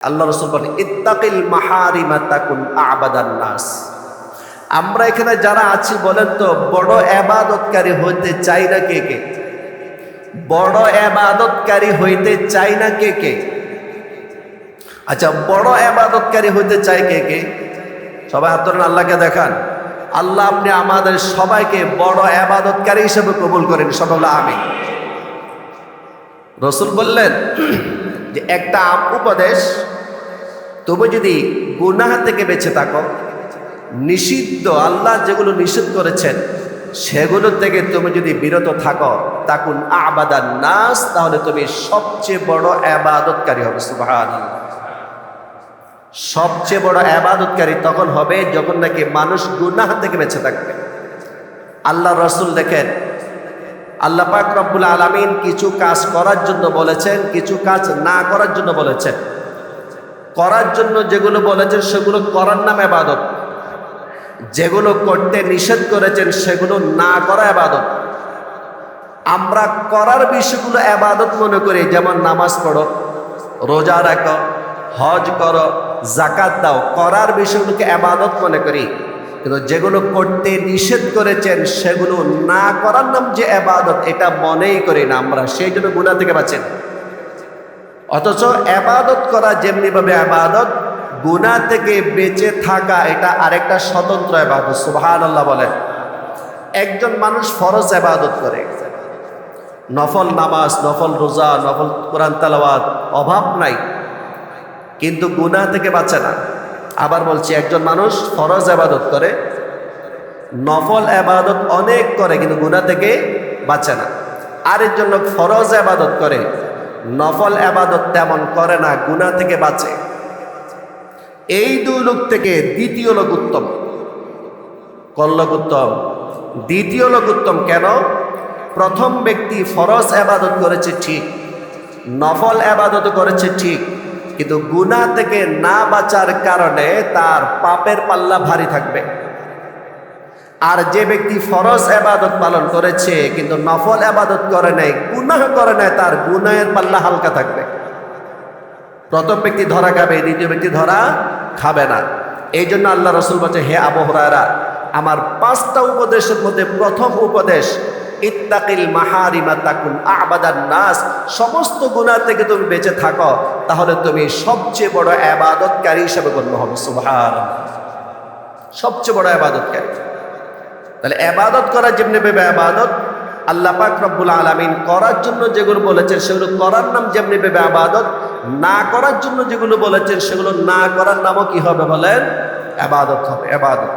আল্লাহ রসুল বলেন, ইত্তাকিল মাহারিমা তাকুন আবাদান নাস। আমরা এখানে যারা আছি বলেন তো, বড় এবাদতকারী হইতে চাই না কে কে? বড় এবাদতকারী হইতে চাই না কে কে? আচ্ছা বড় এবাদতকারী হইতে চাই কে কে? সবাই হাত ধরেন, আল্লাহকে দেখান। আল্লাহ আপনি আমাদের সবাইকে বড় এবাদতকারী হিসেবে কবুল করেন সবাই আমি রসুল বললেন যে একটা উপদেশ, তুমি যদি গুনাহ থেকে বেঁচে থাকো, নিষিদ্ধ আল্লাহ যেগুলো নিষেধ করেছেন, সেগুলো থেকে তুমি যদি বিরত থাকো, তাকুন আবাদান নাস, তাহলে তুমি সবচেয়ে বড় আবাদতকারী হবে সুবহান সবচেয়ে বড় আবাদতকারী তখন হবে যখন নাকি মানুষ গুনাহ থেকে বেঁচে থাকবে। আল্লাহ রসুল দেখেন আল্লাহ পাক রব্বুল আলমিন কিছু কাজ করার জন্য বলেছেন, কিছু কাজ না করার জন্য বলেছেন। করার জন্য যেগুলো বলেছেন, সেগুলো করার নাম আবাদত যেগুলো করতে নিষেধ করেছেন, সেগুলো না করা আবাদত আমরা করার বিষয়গুলো আবাদত মনে করি, যেমন নামাজ পড়ো, রোজা রাখো, হজ করো জাকাত দাও, করার বিষয়গুলোকে আবাদত মনে করি। কিন্তু যেগুলো করতে নিষেধ করেছেন, সেগুলো না করার নাম যে আবাদত এটা মনেই করি না আমরা। সেই জন্য গুণা থেকে বাঁচেন। অথচ আবাদত করা যেমনিভাবে আবাদত গুণা থেকে বেঁচে থাকা, এটা আরেকটা স্বতন্ত্র আবাদত সুবাহান আল্লাহ বলেন। একজন মানুষ ফরজ আবাদত করে। নফল নামাজ, নফল রোজা, নফল কোরআন তালাওয়াত, অভাব নাই। কিন্তু গুনাহ থেকে বাঁচে না। আবার বলছি, একজন মানুষ ফরজ আবাদত করে, নফল আবাদত অনেক করে, কিন্তু গুনাহ থেকে বাঁচে না। আরেকজন লোক ফরজ আবাদত করে, নফল আবাদত তেমন করে না, গুনাহ থেকে বাঁচে। এই দুই লোক থেকে দ্বিতীয় লোক উত্তম। কোন লোক উত্তম? দ্বিতীয় লোক উত্তম কেন? প্রথম ব্যক্তি ফরজ আবাদত করেছে ঠিক, নফল আবাদত করেছে ঠিক কিন্তু গুনাহ থেকে না বাঁচার কারণে তার পাপের পাল্লা ভারী থাকবে। আর যে ব্যক্তি ফরজ আবাদত পালন করেছে, কিন্তু নফল আবাদত করে নাই, গুনাহ করে নাই, তার গুনাহের পাল্লা হালকা থাকবে। প্রথম ব্যক্তি ধরা খাবে, দ্বিতীয় ব্যক্তি ধরা খাবে না। এই জন্য আল্লাহ রসুল বলছে, হে আবহরারা আমার পাঁচটা উপদেশের মধ্যে প্রথম উপদেশ ইত্তাকিল মাহারিমা তাকুন আবাদান নাস, সমস্ত গুণা থেকে তুমি বেঁচে থাকো, তাহলে তুমি সবচেয়ে বড় আবাদতকারী হিসেবে গণ্য হবে সুভার সবচেয়ে বড় আবাদতকারী। তাহলে আবাদত করা যেমনি ভেবে আবাদত, আল্লাহ পাক রব্বুল আলমিন করার জন্য যেগুলো বলেছেন সেগুলো করার নাম যেমনি ভেবে আবাদত, না করার জন্য যেগুলো বলেছেন সেগুলো না করার নামও কি হবে বলেন? আবাদত হবে, আবাদত।